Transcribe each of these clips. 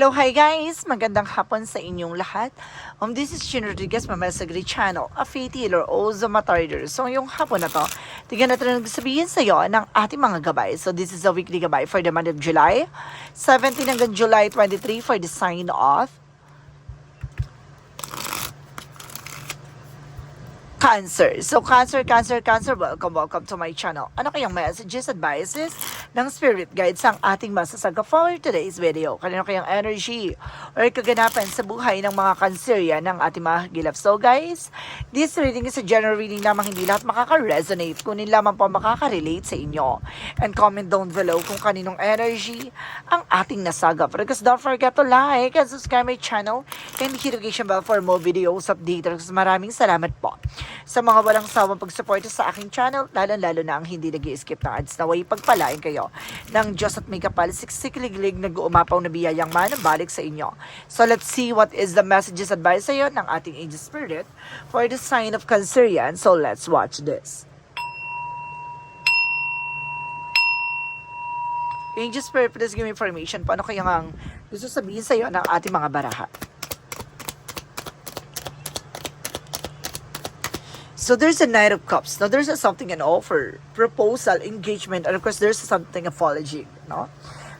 Hello, hi guys! Magandang hapon sa inyong lahat. Um, this is Chin Rodriguez, Mama Sagri Channel, a faith healer, also matarder. So, yung hapon na to, tignan natin ang sabihin sa iyo ng ating mga gabay. So, this is a weekly gabay for the month of July, 17 hanggang July 23 for the sign off. Cancer. So, Cancer, Cancer, Cancer, welcome, welcome to my channel. Ano kayang messages, advices ng spirit guides ang ating masasaga for today's video? Kanino kayang energy or kaganapan sa buhay ng mga Cancerian ng ating mga gilap? So, guys, this reading is a general reading lamang hindi lahat makaka-resonate, kunin lamang po makaka-relate sa inyo. And comment down below kung kaninong energy ang ating nasagap. Because don't forget to like and subscribe my channel and hit notification bell for more videos updated. Maraming salamat po sa mga walang sawang pagsuporta sa aking channel, lalo-lalo na ang hindi nag skip ng ads. Naway pagpalain kayo ng Diyos at may kapal, siksikliglig nag-uumapaw na biyayang manabalik sa inyo. So let's see what is the messages advice sa iyo ng ating angel spirit for the sign of Cancerian. So let's watch this. Angel Spirit, please give me information. Paano kaya ang gusto sabihin sa iyo ng ating mga baraha? So there's a Knight of Cups. Now there's a something an offer, proposal, engagement, and of course there's something apology, no?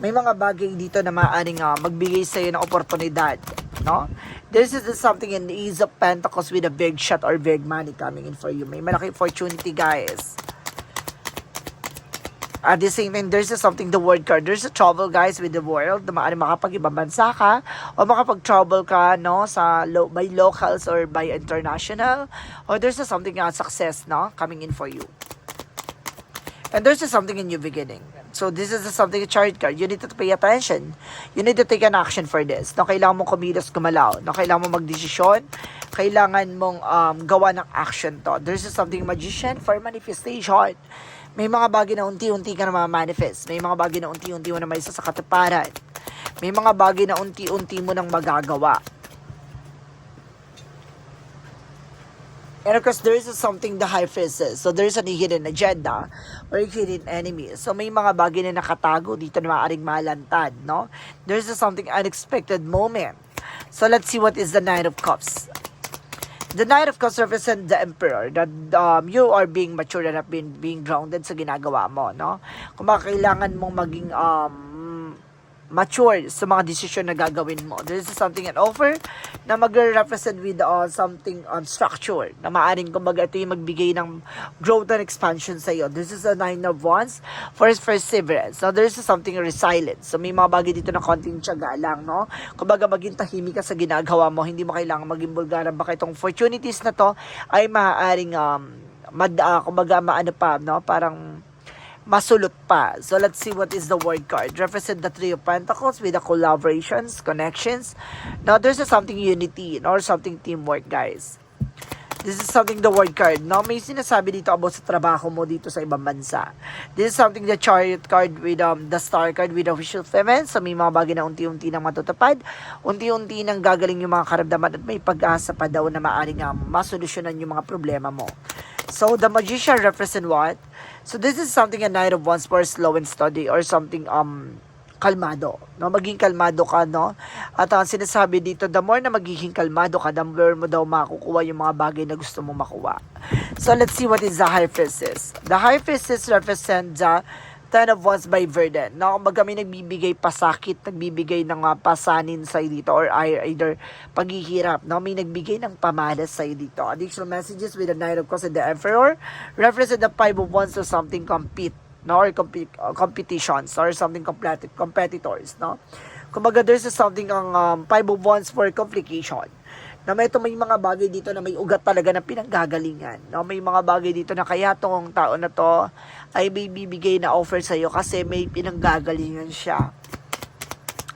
May mga bagay dito na maaaring uh, magbigay sa iyo ng oportunidad, no? This is something in the ease of pentacles with a big shot or big money coming in for you. May malaki opportunity, guys. At the same time, there's something, the word card. There's a trouble, guys, with the world. Na maaaring makapag-ibang bansa ka o makapag-trouble ka, no, sa lo- by locals or by international. Or there's something, uh, success, no, coming in for you. And there's something in new beginning. So this is a something a chart card. You need to pay attention. You need to take an action for this. No, kailangan mong kumilos gumalaw. No, kailangan mong magdesisyon. Kailangan mong um, gawa ng action to. There's a something magician for manifestation. May mga bagay na unti-unti ka na manifest. May mga bagay na unti-unti mo na may sa katuparan. May mga bagay na unti-unti mo nang magagawa. And of course, there is something the high priestess. So, there is a hidden agenda or hidden enemy. So, may mga bagay na nakatago dito na maaaring malantad, no? There is something unexpected moment. So, let's see what is the Knight of Cups. The Knight of Cups represent the Emperor that um, you are being mature and have been being grounded sa ginagawa mo, no? Kung baka kailangan mong maging um, mature sa mga desisyon na gagawin mo. This is something an offer na mag-represent with uh, something on structure na maaring kumbaga ito yung magbigay ng growth and expansion sa iyo. This is a nine of wands for perseverance. So there's something resilience. So may mga bagay dito na konting tiyaga lang, no? Kumbaga maging tahimik ka sa ginagawa mo, hindi mo kailangan maging bulgaran. Baka itong opportunities na to ay maaaring um, mad, uh, kumbaga maano pa, no? Parang masulot pa. So let's see what is the word card. Represent the Three of Pentacles with the collaborations, connections. Now there's a something unity or something teamwork, guys. This is something the word card. Now may sinasabi dito about sa trabaho mo dito sa ibang bansa. This is something the chariot card with um, the star card with official fulfillment. So may mga bagay na unti-unti nang matutupad. Unti-unti nang gagaling yung mga karamdaman at may pag-asa pa daw na maaaring um, masolusyonan yung mga problema mo. So the magician represent what? So this is something a night of one's for slow and study or something um kalmado. No, maging kalmado ka, no? At ang sinasabi dito, the more na magiging kalmado ka, the more mo daw makukuha yung mga bagay na gusto mo makuha. So let's see what is the high priestess. The high priestess represent the Ten of Wands by Verdant. No, kumbaga may nagbibigay pasakit, nagbibigay ng uh, pasanin sa dito or either paghihirap. No, may nagbigay ng pamalas sa dito. Additional messages with the Knight of Cups and the Emperor represent the Five of Wands to something compete no or compi- uh, competitions or something competi- competitors no kumbaga there's something ang um, five of wands for complication na may ito may mga bagay dito na may ugat talaga na pinanggagalingan no may mga bagay dito na kaya tong tao na to ay may bibigay na offer sa iyo kasi may pinanggagalingan siya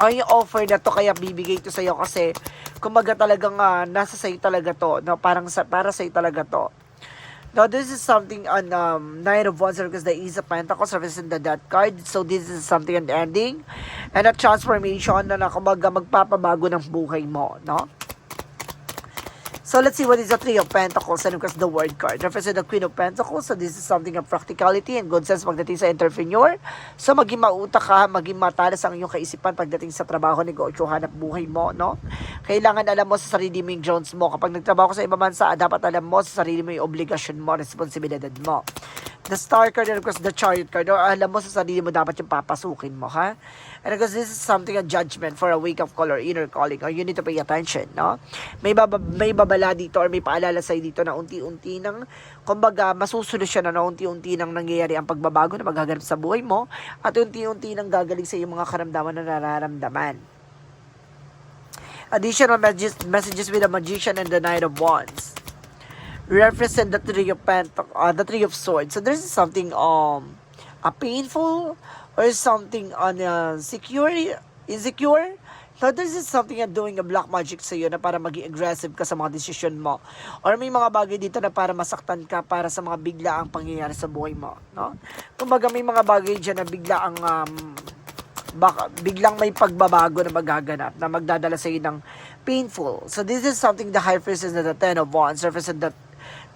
ay yung offer na to kaya bibigay to sa iyo kasi kumbaga talagang uh, nasa sa talaga to no parang sa para sa talaga to Now, this is something on um, Nine of Wands because the Ace of Pentacles represent the Death card. So, this is something an ending and a transformation na, na kumbaga magpapabago ng buhay mo, no? So let's see what is the Three of Pentacles and of course the Word card. Represent the Queen of Pentacles. So this is something of practicality and good sense pagdating sa entrepreneur. So maging mautak ka, maging matalas ang iyong kaisipan pagdating sa trabaho, negosyo, hanap buhay mo, no? Kailangan alam mo sa sarili mo yung Jones mo. Kapag nagtrabaho ka sa ibang bansa, dapat alam mo sa sarili mo yung obligasyon mo, responsibilidad mo. The Star card and of course the Chariot card. O, alam mo sa sarili mo dapat yung papasukin mo, ha? And of course this is something a judgment for a wake of call or inner calling or you need to pay attention, no? May baba, may babala dito or may paalala sa'yo dito na unti-unti nang kumbaga masusolusyon na unti-unti nang nangyayari ang pagbabago na maghaganap sa buhay mo at unti-unti nang gagaling sa iyong mga karamdaman na nararamdaman. Additional messages, messages with the Magician and the Knight of Wands represent the three of pentac uh, the three of swords. So there's something um a painful or something on uh, secure insecure. So this is something na doing a black magic sa iyo na para maging aggressive ka sa mga desisyon mo. Or may mga bagay dito na para masaktan ka para sa mga bigla ang pangyayari sa buhay mo, no? Kumbaga may mga bagay diyan na bigla ang um, baka biglang may pagbabago na magaganap na magdadala sa iyo ng painful. So this is something the high priestess na the ten of wands represent the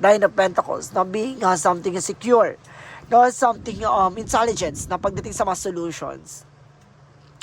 nine of pentacles na being uh, something secure. No, something um, intelligence na pagdating sa mga solutions.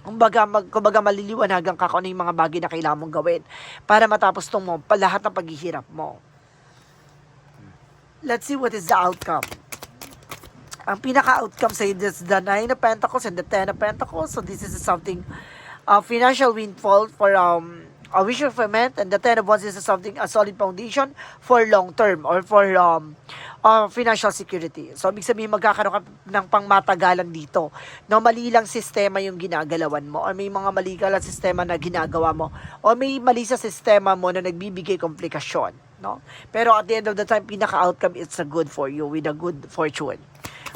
Kumbaga, mag, kumbaga maliliwanagan ka kung ano yung mga bagay na kailangan mong gawin para matapos tong mo, lahat ng paghihirap mo. Let's see what is the outcome ang pinaka-outcome sa is the Nine of Pentacles and the Ten of Pentacles. So this is something uh, financial windfall for um, a wish fulfillment and the Ten of Wands is something a solid foundation for long term or for um, uh, financial security. So ibig sabihin magkakaroon ka ng pangmatagalan dito. No, mali lang sistema yung ginagalawan mo or may mga mali ka lang sistema na ginagawa mo o may mali sa sistema mo na nagbibigay komplikasyon. No? Pero at the end of the time, pinaka-outcome, it's a good for you with a good fortune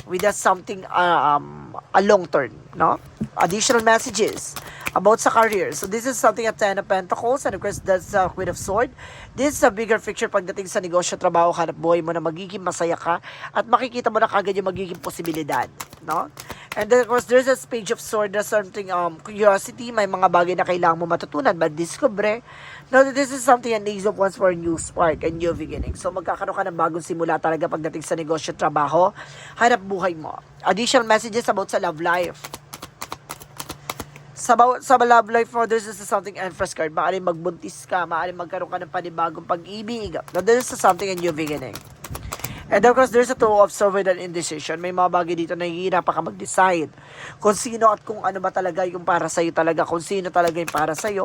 with a something uh, um, a long term, no? Additional messages about sa career. So this is something at Ten of Pentacles and of course that's the Queen of Sword. This is a bigger picture pagdating sa negosyo, trabaho, hanap buhay mo na magiging masaya ka at makikita mo na kagad yung magiging posibilidad, no? And then of course there's a page of sword na something um curiosity, may mga bagay na kailangan mo matutunan, madiscover. No, this is something an ace of wands for a new spark, a new beginning. So magkakaroon ka ng bagong simula talaga pagdating sa negosyo, trabaho, hanap buhay mo. Additional messages about sa love life. Sa, sa love life mo, there's just something Empress card. Maaaring magbuntis ka, maaaring magkaroon ka ng panibagong pag-ibig. No, there's just something a new beginning. And of course, there's a two of with an indecision. May mga bagay dito na hihirapan ka mag-decide kung sino at kung ano ba talaga yung para sa'yo talaga, kung sino talaga yung para sa'yo.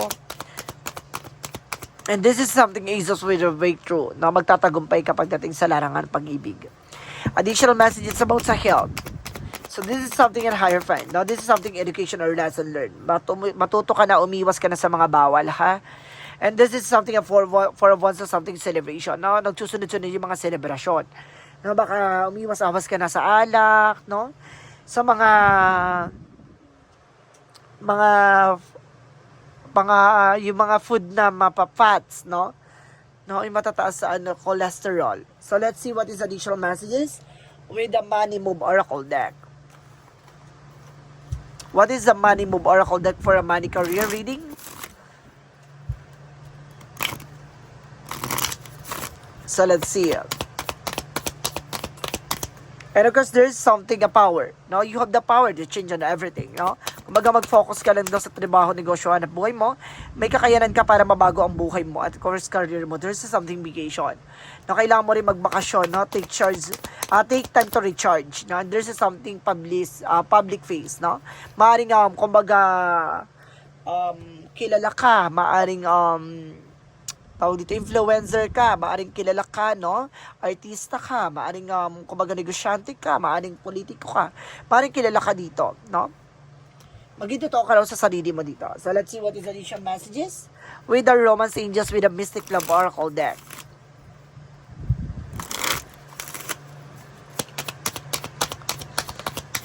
And this is something Aces with a breakthrough na magtatagumpay kapag dating sa larangan pag-ibig. Additional messages about sa health. So this is something in higher friend. Now this is something education or lesson learned. Matu- matuto ka na, umiwas ka na sa mga bawal, ha? And this is something for, for once sa something celebration. No? Nagsusunod-sunod yung mga celebration. No, baka umiwas-awas ka na sa alak, no? Sa mga mga mga yung mga food na mapapats, no? No, yung matataas sa ano, cholesterol. So let's see what is additional messages with the Money Move Oracle deck. What is the Money Move Oracle deck for a money career reading? So let's see. And of course, there's something, a power. No? You have the power to change on everything. No? Kumbaga mag-focus ka lang doon sa trabaho, negosyo, hanap buhay mo. May kakayanan ka para mabago ang buhay mo. At course, career mo. There's something vacation. No? Kailangan mo rin magbakasyon. No? Take charge. Uh, take time to recharge. No? And there's something public, uh, public face. No? Maaring, um, kumbaga, um, kilala ka. Maaring, um, tawag dito, influencer ka, maaring kilala ka, no? Artista ka, maaring, um, kumbaga, negosyante ka, maaring politiko ka, maaring kilala ka dito, no? Totoo ka raw sa sarili mo dito. So, let's see what is additional messages with the Romance Angels with the Mystic Love Oracle deck.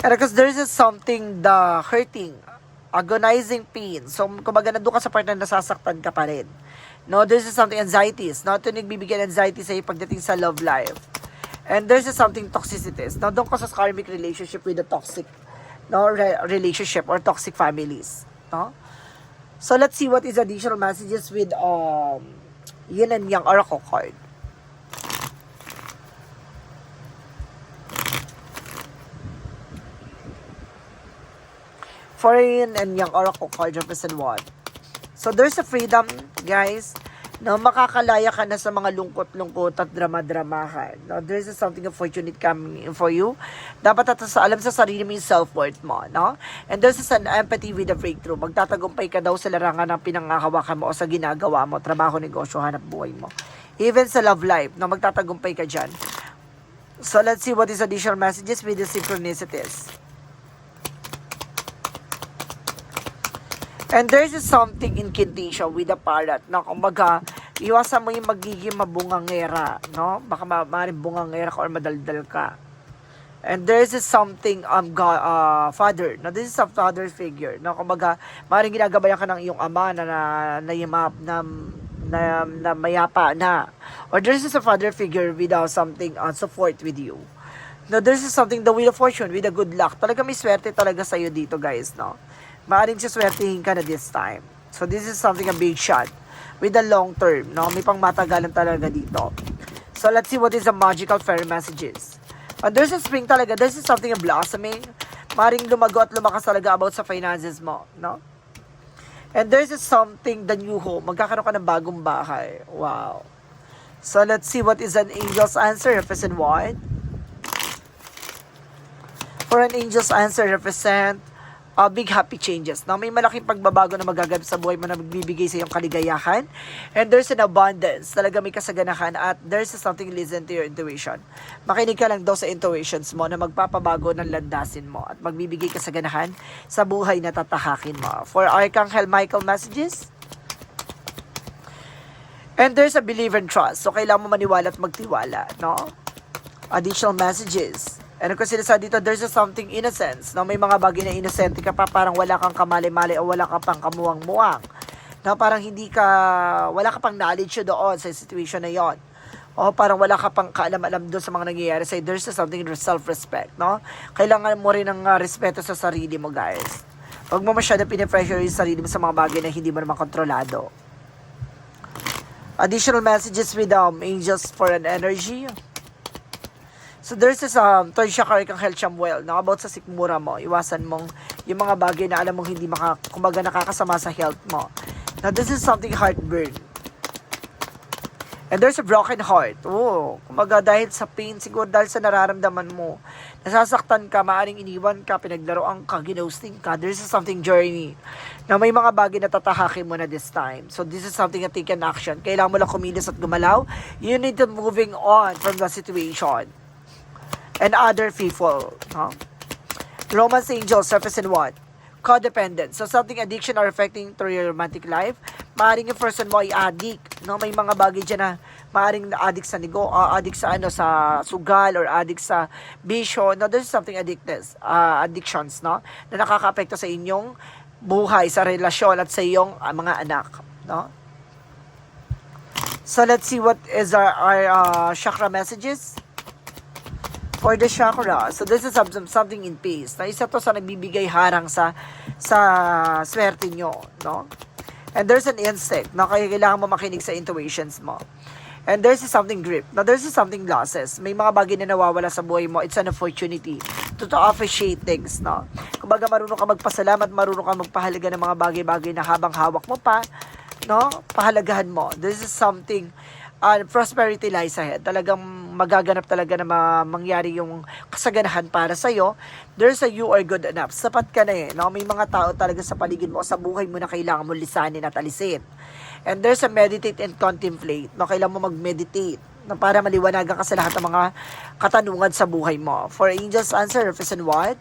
And because there is something the hurting, agonizing pain. So, kumbaga, nandun ka sa part na nasasaktan ka pa rin. No, there's something anxieties. No, ito nagbibigay anxiety sa iyo pagdating sa love life. And there's something toxicities. Doon ka sa karmic relationship with the toxic no, re- relationship or toxic families. No? So, let's see what is additional messages with um, yin and yang oracle card. For yin and yang oracle card represent what? So there's a freedom, guys, na makakalaya ka na sa mga lungkot-lungkot at drama-dramahan. No, there's a something of fortunate coming in for you. Dapat at sa alam sa sarili mo yung self-worth mo, no? And there's an empathy with the breakthrough. Magtatagumpay ka daw sa larangan ng pinangahawakan mo o sa ginagawa mo, trabaho, negosyo, hanap buhay mo. Even sa love life, no, magtatagumpay ka dyan. So let's see what is additional messages with the synchronicities. And there's something incantation with the parrot na kumbaga, iwasan mo yung magiging mabungangera, no? Baka ma maaaring bungangera ka or madaldal ka. And there's something um God, uh, father. Now this is a father figure. No, kumbaga, maaaring ginagabayan ka ng iyong ama na na na, yama- na, na, na mayapa na. Or there's a father figure without something uh, support with you. No, there's something the wheel of fortune with a good luck. Talaga may swerte talaga sa iyo dito, guys, no? Maaring siswertihin ka na this time. So this is something a big shot with a long term, no? May pang matagalan talaga dito. So let's see what is the magical fairy messages. And there's a spring talaga. There's something a blossoming. Maring lumago at lumakas talaga about sa finances mo, no? And there's something the new home. Magkakaroon ka ng bagong bahay. Wow. So let's see what is an angel's answer. Represent what? For an angel's answer, represent uh, big happy changes. Now, may malaking pagbabago na magaganap sa buhay mo na magbibigay sa iyong kaligayahan. And there's an abundance. Talaga may kasaganahan at there's something listen to your intuition. Makinig ka lang daw sa intuitions mo na magpapabago ng landasin mo at magbibigay kasaganahan sa buhay na tatahakin mo. For Archangel Michael messages, And there's a believe and trust. So, kailangan mo maniwala at magtiwala, no? Additional messages. Ano ko sinasabi dito, there's a something innocence. No? May mga bagay na innocent ka pa, parang wala kang kamali-mali o wala ka pang kamuwang-muwang. No? Parang hindi ka, wala ka pang knowledge doon sa situation na yon. O parang wala ka pang kaalam-alam doon sa mga nangyayari sa'yo. There's something self-respect, no? Kailangan mo rin ng uh, respeto sa sarili mo, guys. Huwag mo masyado pinipressure yung sarili mo sa mga bagay na hindi mo naman kontrolado. Additional messages with um, angels for an energy. So there's this um, third chakra kang health Samuel na about sa sikmura mo. Iwasan mong yung mga bagay na alam mong hindi maka, kumbaga nakakasama sa health mo. Now this is something heartburn. And there's a broken heart. Oh, kumbaga dahil sa pain, siguro dahil sa nararamdaman mo, nasasaktan ka, maaring iniwan ka, pinaglaroan ka, ginosting ka, there's something journey na may mga bagay na tatahakin mo na this time. So this is something na take an action. Kailangan mo lang kumilos at gumalaw. You need to moving on from the situation. And other people. No? Romance angels, surface and what? Codependent. So something addiction or affecting through your romantic life. Maaring yung person mo ay addict. No? May mga bagay dyan na maaring addict sa nigo, uh, addict sa ano sa sugal or addict sa bisyo. No, there's something addictness, uh, addictions, no? Na nakakaapekto sa inyong buhay, sa relasyon at sa iyong uh, mga anak, no? So let's see what is our, our uh, chakra messages for the chakra. So this is something, something in peace. Na isa to sa nagbibigay harang sa sa swerte nyo, no? And there's an instinct na kaya kailangan mo makinig sa intuitions mo. And there's something grip. Now, there's something losses. May mga bagay na nawawala sa buhay mo. It's an opportunity to, to appreciate things, no? Kumbaga, marunong ka magpasalamat, marunong ka magpahalaga ng mga bagay-bagay na habang hawak mo pa, no? Pahalagahan mo. This is something, uh, prosperity lies ahead. Talagang magaganap talaga na ma- mangyari yung kasaganahan para sa'yo. There's a you are good enough. Sapat ka na eh, no? May mga tao talaga sa paligid mo, sa buhay mo na kailangan mo lisanin at alisin. And there's a meditate and contemplate. No, kailangan mo mag-meditate para maliwanagan ka sa lahat ng mga katanungan sa buhay mo. For angels answer, represent what?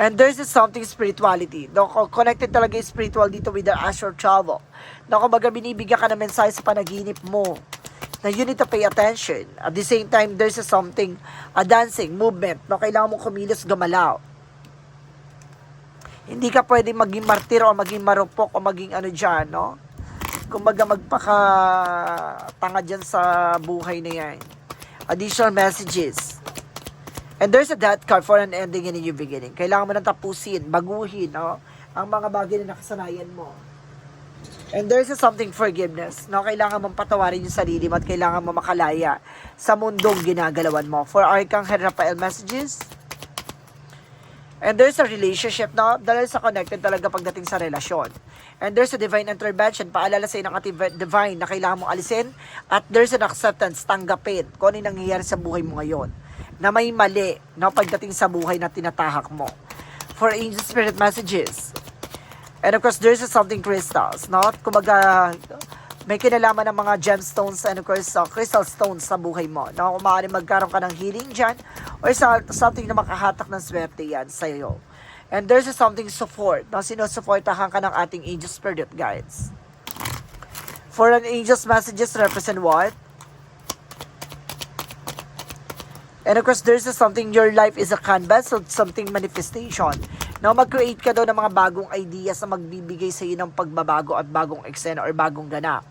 And there's something spirituality. No, connected talaga yung spiritual dito with the astral travel. No, kumbaga binibigyan ka ng mensahe sa panaginip mo na you need to pay attention. At the same time, there's a something, a dancing, movement. No, kailangan mo kumilos, gumalaw. Hindi ka pwedeng maging martir o maging marupok o maging ano dyan, no? Kumbaga magpaka tanga dyan sa buhay na yan. Additional messages. And there's a death card for an ending and a new beginning. Kailangan mo nang tapusin, baguhin, no? Ang mga bagay na nakasanayan mo. And there's a something forgiveness. No, kailangan mong patawarin yung sarili mo at kailangan mo makalaya sa mundong ginagalawan mo. For Archangel Raphael messages. And there's a relationship, no? Dahil sa connected talaga pagdating sa relasyon. And there's a divine intervention, paalala sa ng ating divine na kailangan mong alisin. At there's an acceptance, tanggapin kung ano nangyayari sa buhay mo ngayon. Na may mali, no? Pagdating sa buhay na tinatahak mo. For angel spirit messages. And of course, there's something crystals, no? Kumbaga, may kinalaman ng mga gemstones and of course, uh, crystal stones sa buhay mo. No? Kung maaari magkaroon ka ng healing dyan or sa, something na makahatak ng swerte yan sa iyo. And there's something support. No? Sinusuportahan ka ng ating angel spirit guides. For an angel's messages represent what? And of course, there's something, your life is a canvas of something manifestation. No, mag-create ka daw ng mga bagong ideas na magbibigay sa iyo ng pagbabago at bagong eksena or bagong ganap.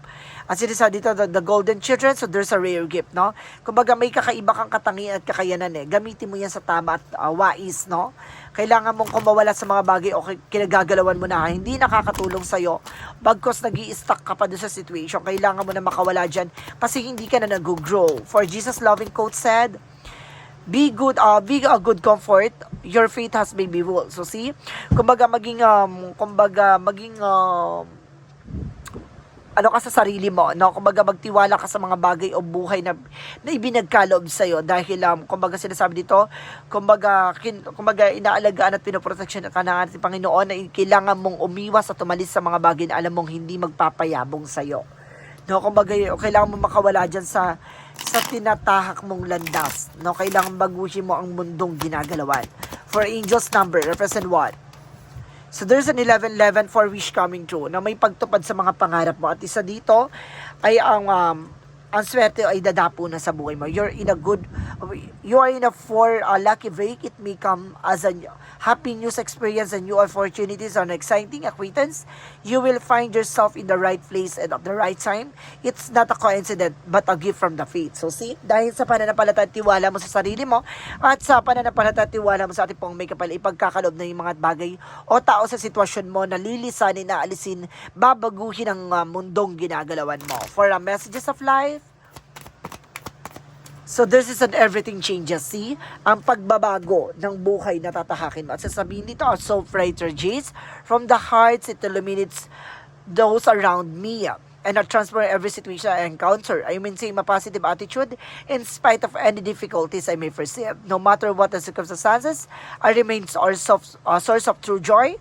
Ang sinasabi dito, the, the golden children, so there's a rare gift, no? Kumbaga may kakaiba kang katangian at kakayanan eh. Gamitin mo yan sa tama at uh, wais, no? Kailangan mong kumawala sa mga bagay o kinagagalawan mo na hindi nakakatulong sa'yo. Bagkos nag stuck ka pa doon sa situation, kailangan mo na makawala dyan kasi hindi ka na nag-grow. For Jesus loving quote said, be good uh, be a good comfort your faith has been ruled so see kumbaga maging um kumbaga maging um, ano ka sa sarili mo, no? Kumbaga magtiwala ka sa mga bagay o buhay na, na ibinagkaloob sa iyo dahil um, kumbaga sinasabi dito, kumbaga kin, kumbaga inaalagaan at pinoproteksyon ka ng ating Panginoon na kailangan mong umiwas at tumalis sa mga bagay na alam mong hindi magpapayabong sa iyo. No, kumbaga kailangan mo makawala diyan sa sa tinatahak mong landas. No, kailangan baguhin mo ang mundong ginagalawan. For angels number represent what? So there's an 1111 for wish coming true na may pagtupad sa mga pangarap mo. At isa dito ay ang um, ang swerte ay dadapo na sa buhay mo. You're in a good, you are in a for a lucky break. It may come as a happy news experience and new opportunities or an exciting acquaintance. You will find yourself in the right place and at the right time. It's not a coincidence, but a gift from the faith. So see, dahil sa pananampalataya at tiwala mo sa sarili mo, at sa pananampalataya at tiwala mo sa ating pong may kapal, ipagkakalob na yung mga bagay o tao sa sitwasyon mo na lilisanin, na alisin, babaguhin ang uh, mundong ginagalawan mo. For a messages of life, So this is an everything changes, see? Ang pagbabago ng buhay na tatahakin mo. At sasabihin dito, so brighter J's, from the hearts it illuminates those around me and I transform every situation I encounter. I maintain a positive attitude in spite of any difficulties I may perceive. No matter what the circumstances, I remain source of, uh, source of true joy.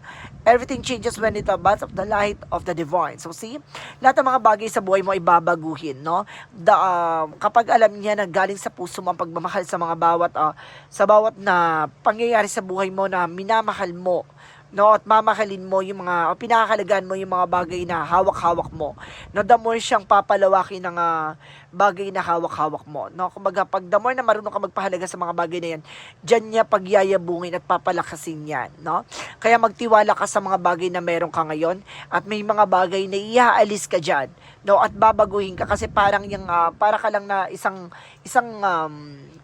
Everything changes when it abides of the light of the divine. So see, lahat ng mga bagay sa buhay mo ay babaguhin, no? The, uh, kapag alam niya na galing sa puso mo ang pagmamahal sa mga bawat, uh, sa bawat na pangyayari sa buhay mo na minamahal mo, no at mamahalin mo yung mga o pinakakalagaan mo yung mga bagay na hawak-hawak mo. No the more siyang papalawakin ng uh, bagay na hawak-hawak mo no? Kumbaga pag the more na marunong ka magpahalaga sa mga bagay na yan diyan niya pagyayabungin at papalakasin yan no? Kaya magtiwala ka sa mga bagay na meron ka ngayon at may mga bagay na iaalis ka diyan no? At babaguhin ka kasi parang yung uh, para ka lang na isang isang um,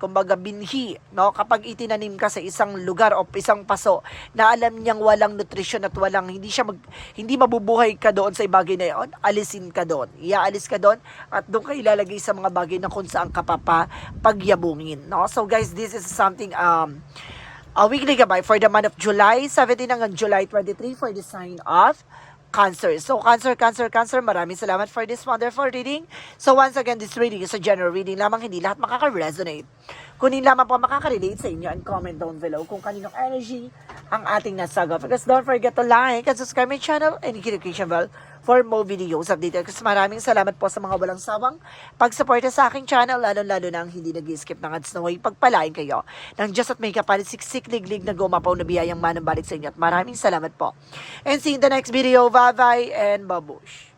kumbaga binhi no? Kapag itinanim ka sa isang lugar o isang paso na alam niyang walang nutrisyon at walang hindi siya mag, hindi mabubuhay ka doon sa bagay na yon alisin ka doon. Iaalis ka doon at doon ka ilalagay sa mga bagay na kung saan ka papa pagyabungin no so guys this is something um a weekly gabay for the month of July 17 hanggang July 23 for the sign of Cancer. So, Cancer, Cancer, Cancer, maraming salamat for this wonderful reading. So, once again, this reading is a general reading lamang, hindi lahat makaka-resonate. Kunin lamang po makaka-relate sa inyo and comment down below kung kaninong energy ang ating nasagot. Because don't forget to like and subscribe my channel and notification bell for more videos updated. Kasi maraming salamat po sa mga walang sawang pagsuporta sa aking channel, lalo-lalo na ang hindi nag-skip ng ads na way pagpalain kayo ng Diyos at may kapalit siksik liglig na gumapaw na biyayang manang sa inyo. At maraming salamat po. And see you in the next video. Bye-bye and babush.